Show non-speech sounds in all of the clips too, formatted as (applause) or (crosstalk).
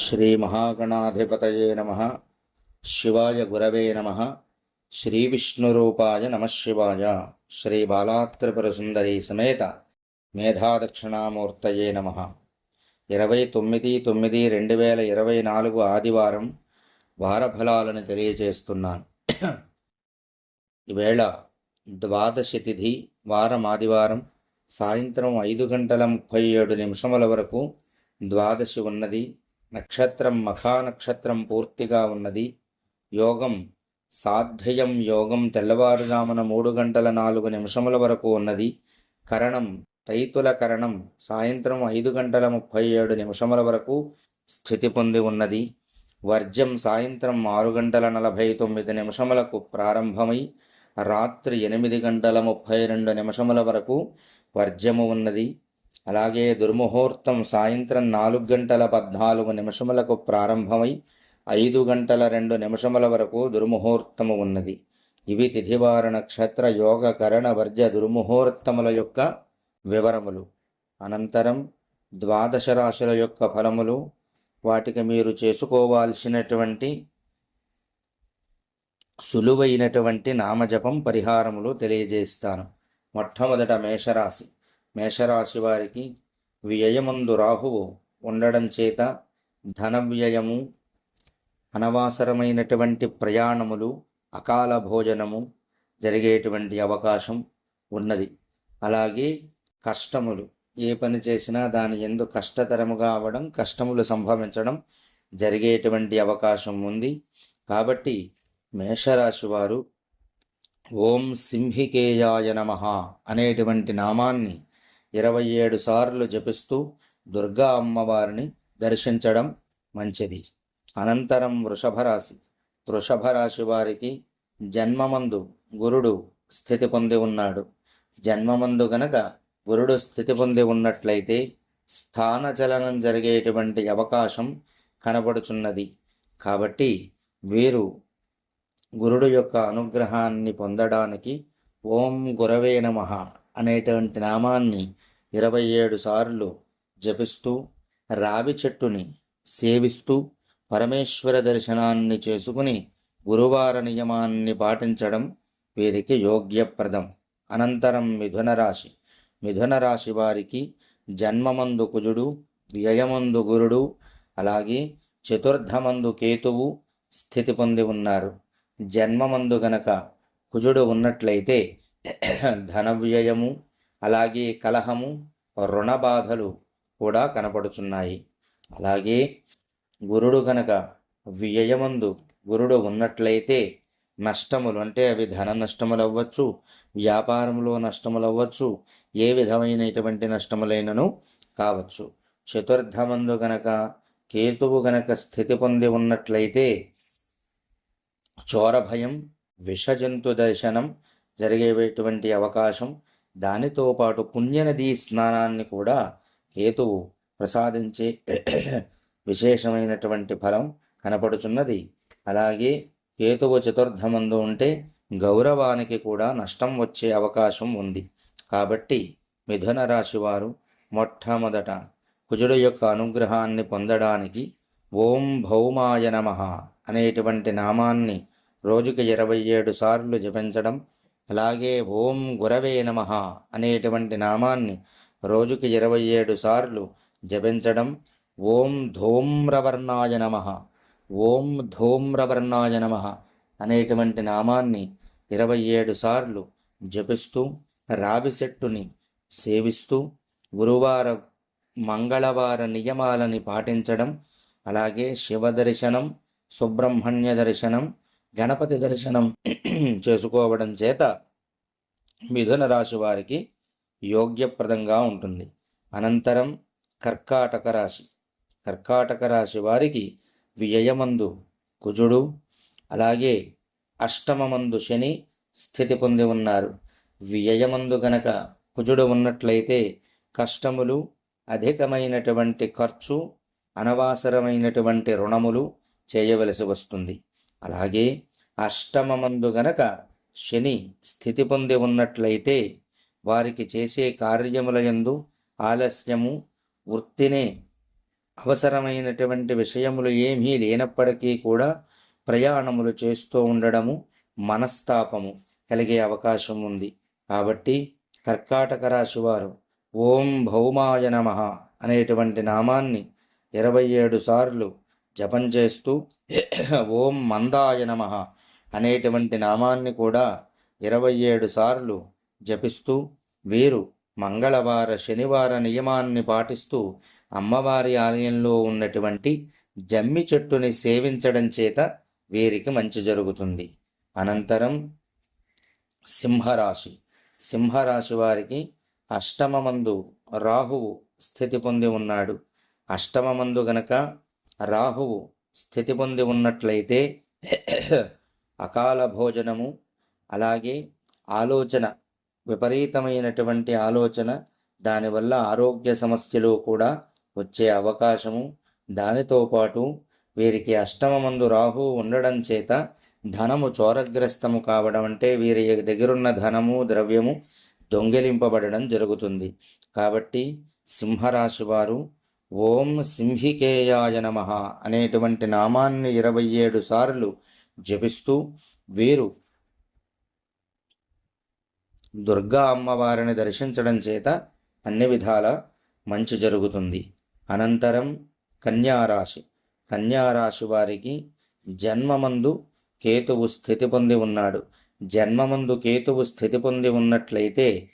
శ్రీమహాగణాధిపతయే నమ. శివాయ గురవే నమ. శ్రీవిష్ణురూపాయ విష్ణురూపాయ నమశివాయ శ్రీ బాలాత్రిపురసుందరీ సమేత మేధాదక్షిణామూర్తయే నమ. ఇరవై తొమ్మిది తొమ్మిది రెండు వేల ఇరవై నాలుగు ఆదివారం వారఫలాలను తెలియజేస్తున్నాను. ఈవేళ ద్వాదశి తిథి వారం ఆదివారం సాయంత్రం ఐదు గంటల ముప్పై ఏడు నిమిషముల వరకు ద్వాదశి ఉన్నది. నక్షత్రం మఖా నక్షత్రం పూర్తిగా ఉన్నది. యోగం సాధ్యయం యోగం తెల్లవారుజామున మూడు గంటల నాలుగు నిమిషముల వరకు ఉన్నది. కరణం తైతుల కరణం సాయంత్రం ఐదు గంటల ముప్పై ఏడు నిమిషముల వరకు స్థితి పొంది ఉన్నది. వర్జ్యం సాయంత్రం ఆరు గంటల నలభై తొమ్మిది నిమిషములకు ప్రారంభమై రాత్రి ఎనిమిది గంటల ముప్పై రెండు నిమిషముల వరకు వర్జ్యము ఉన్నది. అలాగే దుర్ముహూర్తం సాయంత్రం నాలుగు గంటల పద్నాలుగు నిమిషములకు ప్రారంభమై ఐదు గంటల రెండు నిమిషముల వరకు దుర్ముహూర్తము ఉన్నది. ఇవి తిథివార నక్షత్ర యోగ కరణ వర్జ దుర్ముహూర్తముల యొక్క వివరములు. అనంతరం ద్వాదశ రాశుల యొక్క ఫలములు వాటికి మీరు చేసుకోవాల్సినటువంటి సులువైనటువంటి నామజపం పరిహారములు తెలియజేస్తాను. మొట్టమొదట మేషరాశి. మేషరాశి వారికి వ్యయమందు రాహువు ఉండడం చేత ధన వ్యయము అనవసరమైనటువంటి ప్రయాణములు అకాల భోజనము జరిగేటువంటి అవకాశం ఉన్నది. అలాగే కష్టములు ఏ పని చేసినా దాని ఎందు కష్టతరముగా అవడం కష్టములు సంభవించడం జరిగేటువంటి అవకాశం ఉంది. కాబట్టి మేషరాశి వారు ఓం సింహికేయాయ నమ అనేటువంటి నామాన్ని ఇరవై ఏడు సార్లు జపిస్తూ దుర్గా అమ్మవారిని దర్శించడం మంచిది. అనంతరం వృషభరాశి. వృషభరాశి వారికి జన్మమందు గురుడు స్థితి పొంది ఉన్నాడు. జన్మమందు గనక గురుడు స్థితి పొంది ఉన్నట్లయితే స్థానచలనం జరిగేటువంటి అవకాశం కనబడుచున్నది. కాబట్టి వీరు గురుడు యొక్క అనుగ్రహాన్ని పొందడానికి ఓం గురవే నమ అనేటువంటి నామాన్ని ఇరవై ఏడు సార్లు జపిస్తూ రావి చెట్టుని సేవిస్తూ పరమేశ్వర దర్శనాన్ని చేసుకుని గురువార నియమాన్ని పాటించడం వీరికి యోగ్యప్రదం. అనంతరం మిథున రాశి. మిథున రాశి వారికి జన్మమందు కుజుడు వ్యయమందు గురుడు అలాగే చతుర్థమందు కేతువు స్థితి పొంది ఉన్నారు. జన్మమందు గనక కుజుడు ఉన్నట్లయితే ధన వ్యయము అలాగే కలహము రుణ బాధలు కూడా కనపడుచున్నాయి. అలాగే గురుడు గనక వ్యయమందు గురుడు ఉన్నట్లయితే నష్టములు అంటే అవి ధన నష్టములు అవ్వచ్చు వ్యాపారంలో నష్టములు అవ్వచ్చు ఏ విధమైనటువంటి నష్టములైనను కావచ్చు. చతుర్థమందు గనక కేతువు గనక స్థితి పొంది ఉన్నట్లయితే చోర భయం విషజంతు దర్శనం జరిగేటువంటి అవకాశం దానితో పాటు పుణ్యనదీ స్నానాన్ని కూడా కేతువు ప్రసాదించే విశేషమైనటువంటి ఫలం కనపడుచున్నది. అలాగే కేతువు చతుర్థమందు ఉంటే గౌరవానికి కూడా నష్టం వచ్చే అవకాశం ఉంది. కాబట్టి మిథున రాశి వారు మొట్టమొదట కుజుడు యొక్క అనుగ్రహాన్ని పొందడానికి ఓం భౌమాయ నమ అనేటువంటి నామాన్ని రోజుకి ఇరవై ఏడు సార్లు జపించడం అలాగే ఓం గురవే నమ అనేటువంటి నామాన్ని రోజుకి ఇరవై ఏడు సార్లు జపించడం ఓం ధూమ్రవర్ణాయ నమ ఓం ధూమ్రవర్ణాయ నమ అనేటువంటి నామాన్ని ఇరవై ఏడు సార్లు జపిస్తూ రావి చెట్టుని సేవిస్తూ గురువార మంగళవార నియమాలని పాటించడం అలాగే శివ దర్శనం సుబ్రహ్మణ్య దర్శనం గణపతి దర్శనం చేసుకోవడం చేత మిథున రాశి వారికి యోగ్యప్రదంగా ఉంటుంది. అనంతరం కర్కాటక రాశి. కర్కాటక రాశి వారికి వ్యయమందు కుజుడు అలాగే అష్టమమందు శని స్థితి పొంది ఉన్నారు. వ్యయమందు గనక కుజుడు ఉన్నట్లయితే కష్టములు అధికమైనటువంటి ఖర్చు అనవసరమైనటువంటి రుణములు చేయవలసి వస్తుంది. అలాగే అష్టమమందు గనక శని స్థితి పొంది ఉన్నట్లయితే వారికి చేసే కార్యముల యందు ఆలస్యము వృత్తినే అవసరమైనటువంటి విషయములు ఏమీ లేనప్పటికీ కూడా ప్రయాణములు చేస్తూ ఉండడము మనస్తాపము కలిగే అవకాశం ఉంది. కాబట్టి కర్కాటక రాశివారు ఓం భౌమాయ నమ అనేటువంటి నామాన్ని ఇరవై ఏడు సార్లు జపం చేస్తూ ఓం మందాయ నమ అనేటువంటి నామాన్ని కూడా ఇరవై ఏడు సార్లు జపిస్తూ వీరు మంగళవార శనివార నియమాన్ని పాటిస్తూ అమ్మవారి ఆలయంలో ఉన్నటువంటి జమ్మి చెట్టుని సేవించడం చేత వీరికి మంచి జరుగుతుంది. అనంతరం సింహరాశి. సింహరాశి వారికి అష్టమమందు రాహువు స్థితి పొంది ఉన్నాడు. అష్టమమందు గనక రాహువు స్థితి పొంది ఉన్నట్లయితే అకాల భోజనము అలాగే ఆలోచన విపరీతమైనటువంటి ఆలోచన దానివల్ల ఆరోగ్య సమస్యలు కూడా వచ్చే అవకాశము. దానితో పాటు వీరికి అష్టమమందు రాహు ఉండడం చేత ధనము చోరగ్రస్తము కావడం అంటే వీరి దగ్గరున్న ధనము ద్రవ్యము దొంగిలింపబడడం జరుగుతుంది. కాబట్టి సింహరాశి వారు ఓం సింహికేయాయ నమ అనేటువంటి నామాన్ని ఇరవై ఏడు సార్లు జపిస్తూ వీరు దుర్గా అమ్మవారిని దర్శించడం చేత అన్ని విధాల మంచి జరుగుతుంది. అనంతరం కన్యారాశి. కన్యారాశి వారికి జన్మమందు కేతువు స్థితి పొంది ఉన్నాడు. జన్మమందు కేతువు స్థితి పొంది ఉన్నట్లయితే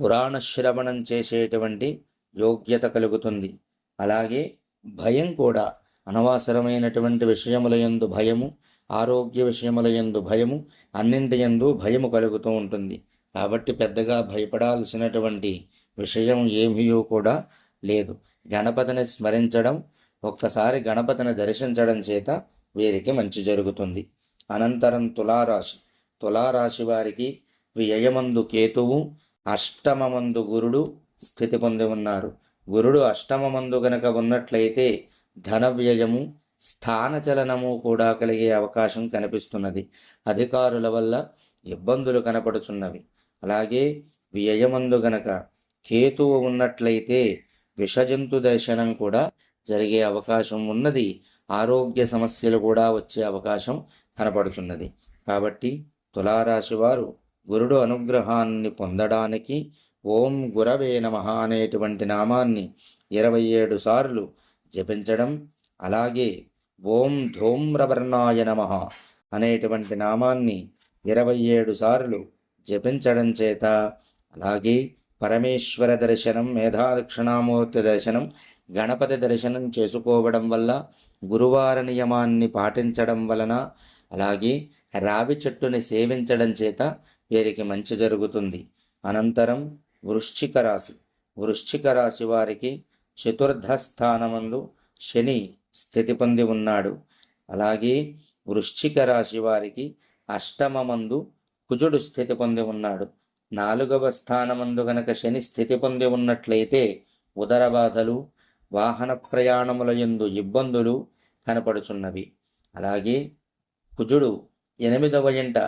పురాణ శ్రవణం చేసేటువంటి యోగ్యత కలుగుతుంది. అలాగే భయం కూడా అనవసరమైనటువంటి విషయముల యందు భయము ఆరోగ్య విషయముల యందు భయము అన్నింటి యందు భయము కలుగుతూ ఉంటుంది. కాబట్టి పెద్దగా భయపడాల్సినటువంటి విషయం ఏమీయో కూడా లేదు. గణపతిని స్మరించడం ఒక్కసారి గణపతిని దర్శించడం చేత వీరికి మంచి జరుగుతుంది. అనంతరం తులారాశి. తులారాశి వారికి వ్యయమందు కేతువు అష్టమమందు గురుడు స్థితి పొంది ఉన్నారు. గురుడు అష్టమమందు గనక ఉన్నట్లయితే ధన వ్యయము స్థానచలనము కూడా కలిగే అవకాశం కనిపిస్తున్నది. అధికారుల వల్ల ఇబ్బందులు కనపడుచున్నవి. అలాగే వ్యయమందు గనక కేతువు ఉన్నట్లయితే విషజంతు దర్శనం కూడా జరిగే అవకాశం ఉన్నది. ఆరోగ్య సమస్యలు కూడా వచ్చే అవకాశం కనపడుచున్నది. కాబట్టి తులారాశి వారు గురుడు అనుగ్రహాన్ని పొందడానికి ఓం గురవే నమ అనేటువంటి నామాన్ని ఇరవై ఏడు సార్లు జపించడం అలాగే ఓం ధూమ్రవర్ణాయ నమ అనేటువంటి నామాన్ని ఇరవై ఏడు సార్లు జపించడం చేత అలాగే పరమేశ్వర దర్శనం మేధాదక్షిణామూర్తి దర్శనం గణపతి దర్శనం చేసుకోవడం వల్ల గురువార నియమాన్ని పాటించడం వలన అలాగే రావి చెట్టుని సేవించడం చేత వీరికి మంచి జరుగుతుంది. అనంతరం వృశ్చిక రాశి వృశ్చిక రాశి వారికి చతుర్థ స్థానమందు శని స్థితి పొంది ఉన్నాడు. అలాగే వృశ్చిక రాశి వారికి అష్టమమందు కుజుడు స్థితి పొంది ఉన్నాడు. నాలుగవ స్థానమందు గనక శని స్థితి పొంది ఉన్నట్లయితే ఉదర బాధలు వాహన ప్రయాణముల యందు ఇబ్బందులు కనపడుచున్నవి. అలాగే కుజుడు ఎనిమిదవ ఇంట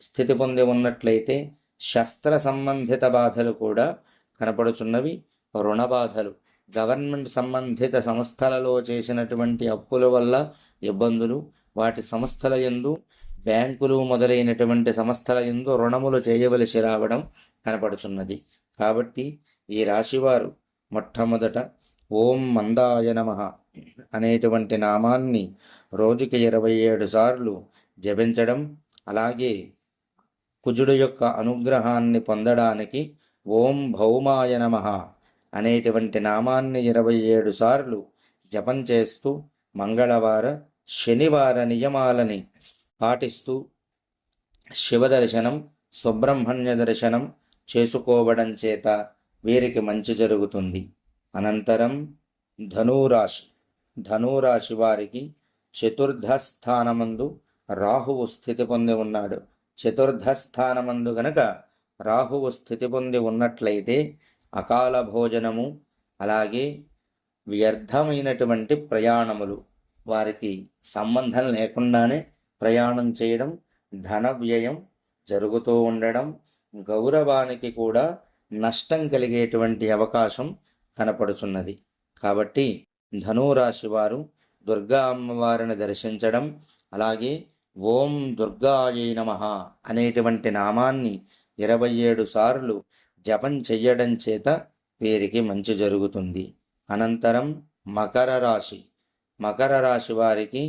స్థితి పొంది ఉన్నట్లయితే శస్త్ర సంబంధిత బాధలు కూడా కనపడుచున్నవి. రుణ బాధలు గవర్నమెంట్ సంబంధిత సంస్థలలో చేసినటువంటి అప్పుల వల్ల ఇబ్బందులు. వాటి సంస్థల ఎందు బ్యాంకులు మొదలైనటువంటి సంస్థల ఎందు రుణములు చేయవలసి రావడం కనపడుచున్నది. కాబట్టి ఈ రాశివారు మొట్టమొదట ఓం మందాయ నమ అనేటువంటి నామాన్ని రోజుకి ఇరవై ఏడు సార్లు జపించడం అలాగే కుజుడు యొక్క అనుగ్రహాన్ని పొందడానికి ఓం భౌమాయ నమ అనేటువంటి నామాన్ని ఇరవై ఏడు సార్లు జపం చేస్తూ మంగళవార శనివార నియమాలని పాటిస్తూ శివ దర్శనం సుబ్రహ్మణ్య దర్శనం చేసుకోవడం చేత వీరికి మంచి జరుగుతుంది. అనంతరం ధనురాశి. ధనురాశి వారికి చతుర్థ స్థానమందు రాహువు స్థితి పొంది ఉన్నాడు. చతుర్థ స్థానమందు గనక రాహువు స్థితి పొంది ఉన్నట్లయితే అకాల భోజనము అలాగే వ్యర్థమైనటువంటి ప్రయాణములు వారికి సంబంధం లేకుండానే ప్రయాణం చేయడం ధన వ్యయం జరుగుతూ ఉండడం గౌరవానికి కూడా నష్టం కలిగేటువంటి అవకాశం కనపడుచున్నది. కాబట్టి ధనురాశి వారు దుర్గా అమ్మవారిని దర్శించడం అలాగే ఓం దుర్గాయై నమ అనేటువంటి నామాన్ని ఇరవై ఏడు సార్లు జపం చెయ్యడం చేత వీరికి మంచి జరుగుతుంది. అనంతరం మకర రాశి. మకర రాశి వారికి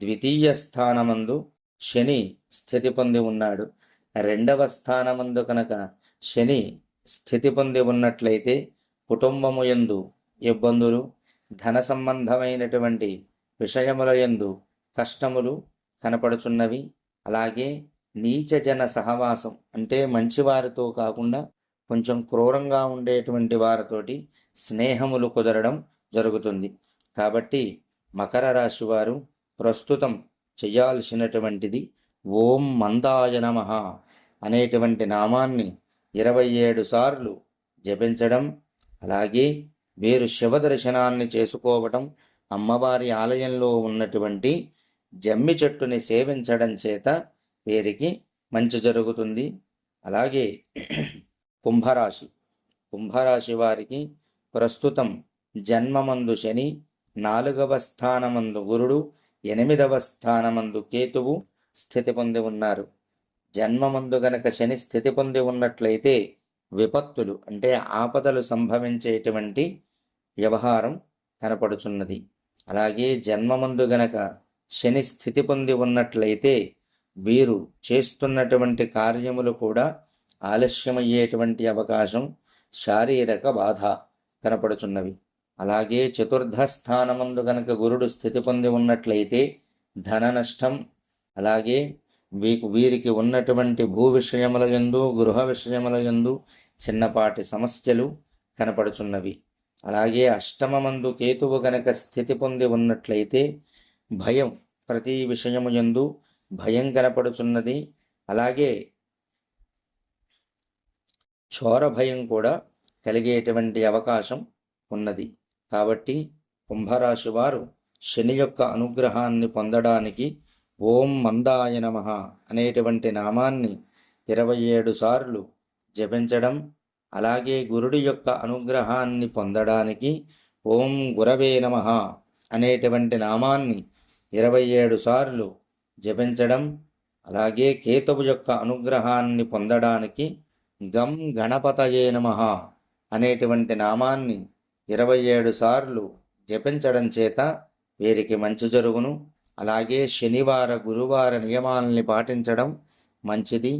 ద్వితీయ స్థానమందు శని స్థితి పొంది ఉన్నాడు. రెండవ స్థానమందు కనుక శని స్థితి పొంది ఉన్నట్లయితే కుటుంబము యందు ఇబ్బందులు ధన సంబంధమైనటువంటి విషయముల యందు కష్టములు కనపడుచున్నవి. అలాగే నీచజన సహవాసం అంటే మంచివారితో కాకుండా కొంచెం క్రూరంగా ఉండేటువంటి వారితోటి స్నేహములు కుదరడం జరుగుతుంది. కాబట్టి మకర రాశి వారు ప్రస్తుతం చేయాల్సినటువంటిది ఓం మందాయ నమ అనేటువంటి నామాన్ని ఇరవై ఏడు సార్లు జపించడం. అలాగే వీరు శివ దర్శనాన్ని చేసుకోవటం అమ్మవారి ఆలయంలో ఉన్నటువంటి జమ్మి చెట్టుని సేవించడం చేత వీరికి మంచి జరుగుతుంది. అలాగే కుంభరాశి. కుంభరాశి వారికి ప్రస్తుతం జన్మమందు శని నాలుగవ స్థానమందు గురుడు ఎనిమిదవ స్థానమందు కేతువు స్థితి పొంది ఉన్నారు. జన్మమందు గనక శని స్థితి పొంది ఉన్నట్లయితే విపత్తులు అంటే ఆపదలు సంభవించేటువంటి వ్యవహారం కనపడుచున్నది. అలాగే జన్మమందు గనక శని స్థితి పొంది ఉన్నట్లయితే వీరు చేస్తున్నటువంటి కార్యములు కూడా ఆలస్యమయ్యేటువంటి అవకాశం శారీరక బాధ కనపడుచున్నవి. అలాగే చతుర్థ స్థానమందు గనక గురుడు స్థితి పొంది ఉన్నట్లయితే ధన నష్టం అలాగే వీకు వీరికి ఉన్నటువంటి భూ విషయముల యందు గృహ విషయముల యందు చిన్నపాటి సమస్యలు కనపడుచున్నవి. అలాగే అష్టమమందు కేతువు గనక స్థితి పొంది ఉన్నట్లయితే భయం ప్రతి విషయము యందు భయం కనపడుచున్నది. అలాగే చోర భయం కూడా కలిగేటువంటి అవకాశం ఉన్నది. కాబట్టి కుంభరాశి వారు శని యొక్క అనుగ్రహాన్ని పొందడానికి ఓం మందాయ నమ అనేటువంటి నామాన్ని ఇరవై ఏడు సార్లు జపించడం అలాగే గురుడి యొక్క అనుగ్రహాన్ని పొందడానికి ఓం గురవే నమ అనేటువంటి నామాన్ని ఇరవై ఏడు సార్లు జపించడం అలాగే కేతువు యొక్క అనుగ్రహాన్ని పొందడానికి గం గణపతయే నమ అనేటువంటి నామాన్ని ఇరవై ఏడు సార్లు జపించడం చేత వీరికి మంచి జరుగును. అలాగే శనివార గురువార నియమాలని పాటించడం మంచిది.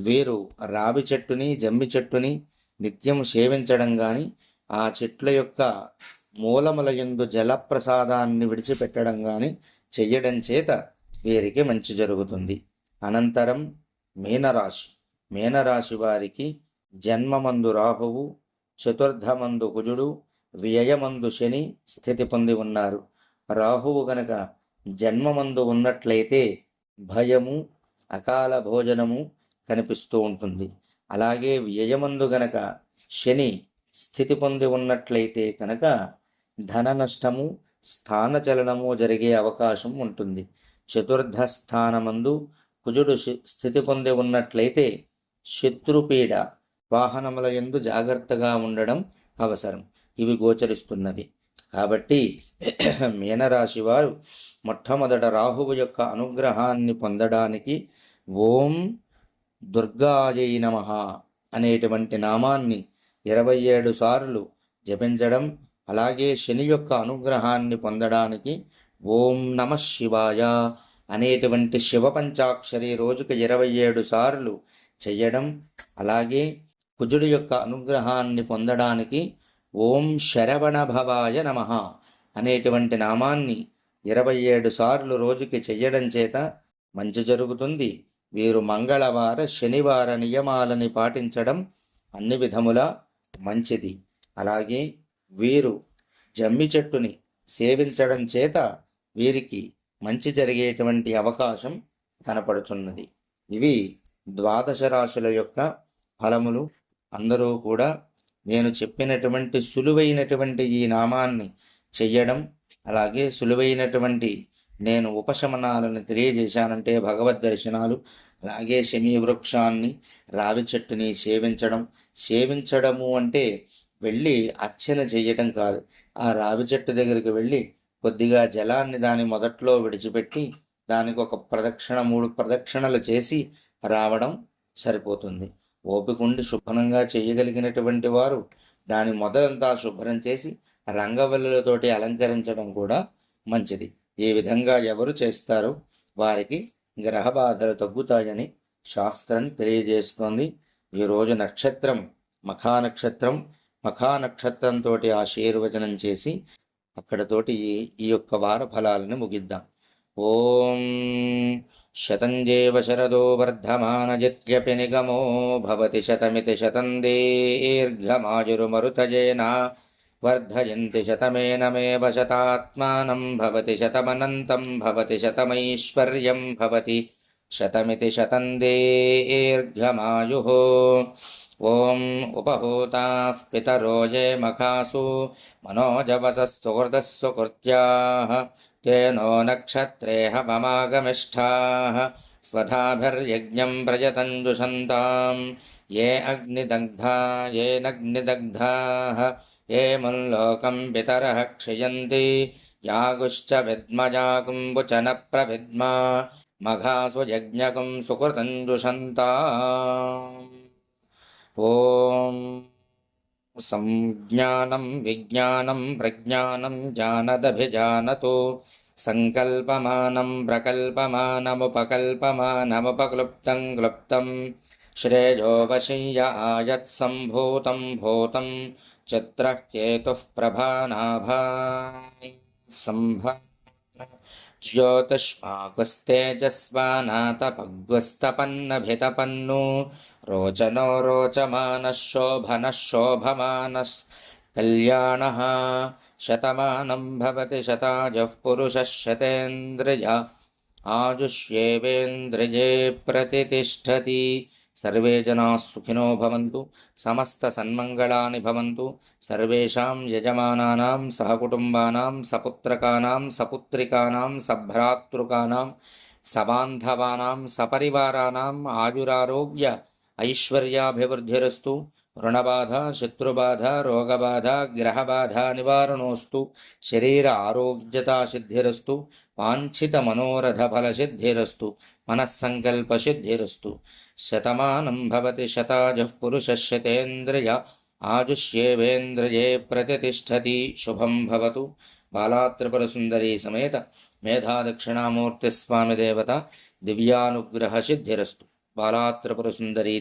వీరు రావి చెట్టుని జమ్మి చెట్టుని నిత్యం సేవించడం కానీ ఆ చెట్ల యొక్క మూలముల యందు జలప్రసాదాన్ని విడిచిపెట్టడం కానీ చెయ్యడం చేత వీరికి మంచి జరుగుతుంది. అనంతరం మీనరాశి. మీనరాశి వారికి జన్మమందు రాహువు చతుర్థమందు కుజుడు వ్యయమందు శని స్థితి పొంది ఉన్నారు. రాహువు గనక జన్మమందు ఉన్నట్లయితే భయము అకాల భోజనము కనిపిస్తూ ఉంటుంది. అలాగే వ్యయమందు గనక శని స్థితి పొంది ఉన్నట్లయితే కనుక ధన నష్టము స్థానచలనము జరిగే అవకాశం ఉంటుంది. చతుర్థ స్థానమందు కుజుడు స్థితి పొంది ఉన్నట్లయితే శత్రుపీడ వాహనముల ఎందు జాగ్రత్తగా ఉండడం అవసరం. ఇవి గోచరిస్తున్నవి. కాబట్టి (clears throat) మీనరాశి వారు మొట్టమొదట రాహువు యొక్క అనుగ్రహాన్ని పొందడానికి ఓం దుర్గాయై నమ అనేటువంటి నామాన్ని ఇరవై ఏడు సార్లు జపించడం అలాగే శని యొక్క అనుగ్రహాన్ని పొందడానికి ఓం నమ శివాయ అనేటువంటి శివ పంచాక్షరి రోజుకు ఇరవై ఏడు సార్లు చెయ్యడం అలాగే కుజుడు యొక్క అనుగ్రహాన్ని పొందడానికి ఓం శరవణ భవాయ నమ అనేటువంటి నామాన్ని ఇరవై ఏడు సార్లు రోజుకి చెయ్యడం చేత మంచి జరుగుతుంది. వీరు మంగళవార శనివార నియమాలని పాటించడం అన్ని విధములా మంచిది. అలాగే వీరు జమ్మి చెట్టుని సేవించడం చేత వీరికి మంచి జరిగేటువంటి అవకాశం కనపడుచున్నది. ఇవి ద్వాదశ రాశుల యొక్క ఫలములు. అందరూ కూడా నేను చెప్పినటువంటి సులువైనటువంటి ఈ నామాన్ని చెయ్యడం అలాగే సులువైనటువంటి నేను ఉపశమనాలను తెలియజేశానంటే భగవద్ దర్శనాలు అలాగే శమీ వృక్షాన్ని రావి చెట్టుని సేవించడం. సేవించడము అంటే వెళ్ళి అర్చన చేయటం కాదు. ఆ రావి చెట్టు దగ్గరికి వెళ్ళి కొద్దిగా జలాన్ని దాని మొదట్లో విడిచిపెట్టి దానికి ఒక ప్రదక్షిణ మూడు ప్రదక్షిణలు చేసి రావడం సరిపోతుంది. ఓపికండి శుభ్రంగా చేయగలిగినటువంటి వారు దాని మొదలంతా శుభ్రం చేసి రంగవల్లులతోటి అలంకరించడం కూడా మంచిది. ఈ విధంగా ఎవరు చేస్తారో వారికి గ్రహ బాధలు తగ్గుతాయని శాస్త్రం తెలియజేస్తోంది. ఈరోజు నక్షత్రం మఖా నక్షత్రం మఖానక్షత్రంతో ఆశీర్వచనం చేసి అక్కడతోటి ఈ యొక్క వార ఫలాలను ముగిద్దాం. ఓం శతంజేవ శరదో వర్ధమానజిత్యపి నిగమో భవతి శతమితి శతం దీర్ఘమాజురుమరుతజేన వర్ధయంతి శతమేనమేవ శతాత్మానం భవతి శతమనంతం భవతి శతమైశ్వర్యం భవతి శతమితి శతం దీర్ఘమాయుः ॐ उपहूताः पितरो ये मखासु मनोजवसः सुकृत्याः तेनो नक्षत्रे हवमागमिष्ठाः स्वधाभिर्यज्ञं प्रजतञ्जुषन्तां ये अग्निदग्धा येनग्निदग्धाः ये मुल्लोकं पितरः क्षयन्ति, यागुश्च विद्मजाकुम्बुच न प्रविद्मा मघासु यज्ञकं सुकृतञ्जुषन्ताम् ॐ संज्ञानं विज्ञानं प्रज्ञानं जानदभिजानतो सङ्कल्पमानं प्रकल्पमानमुपकल्पमानमुपक्लुप्तं क्लुप्तं श्रेयो वशीय आयत्सम्भूतं भूतं चित्रः केतुः प्रभानाभा सम्भा ज्योतिष्माकुस्तेजस्वानातपग्वस्तपन्नभितपन्नु रोचनो रोचमानः शोभनः शोभमानः कल्याणः शतमानं भवति शताजः पुरुषः शतेन्द्रिय आजुष्येवेन्द्रिये प्रतितिष्ठति सर्वे जनाः सुखिनो भवन्तु समस्तसन्मङ्गलानि भवन्तु सर्वेषां यजमानानां सहकुटुम्बानां सपुत्रकानां सपुत्रिकानां सभ्रातृकानां सबान्धवानां सपरिवाराणाम् आयुरारोग्य ऐश्वर्याभिवृद्धिरस्तु, ऋणबाध, शत्रुबाध, रोगबाध, ग्रहबाध निवारणोऽस्तु शरीर आरोग्यतासिद्धिरस्तु वाञ्छितमनोरथफलसिद्धिरस्तु, मनःसङ्कल्पसिद्धिरस्तु। शतमानं भवति शताजः पुरुषः शतेन्द्रिय आजुष्येवेन्द्रिये प्रतितिष्ठति शुभं भवतु। बालात्रिपुरसुन्दरी समेत मेधादक्षिणामूर्तिस्वामिदेवता दिव्यानुग्रहसिद्धिरस्तु। బాలాత్రపుర సుందరీ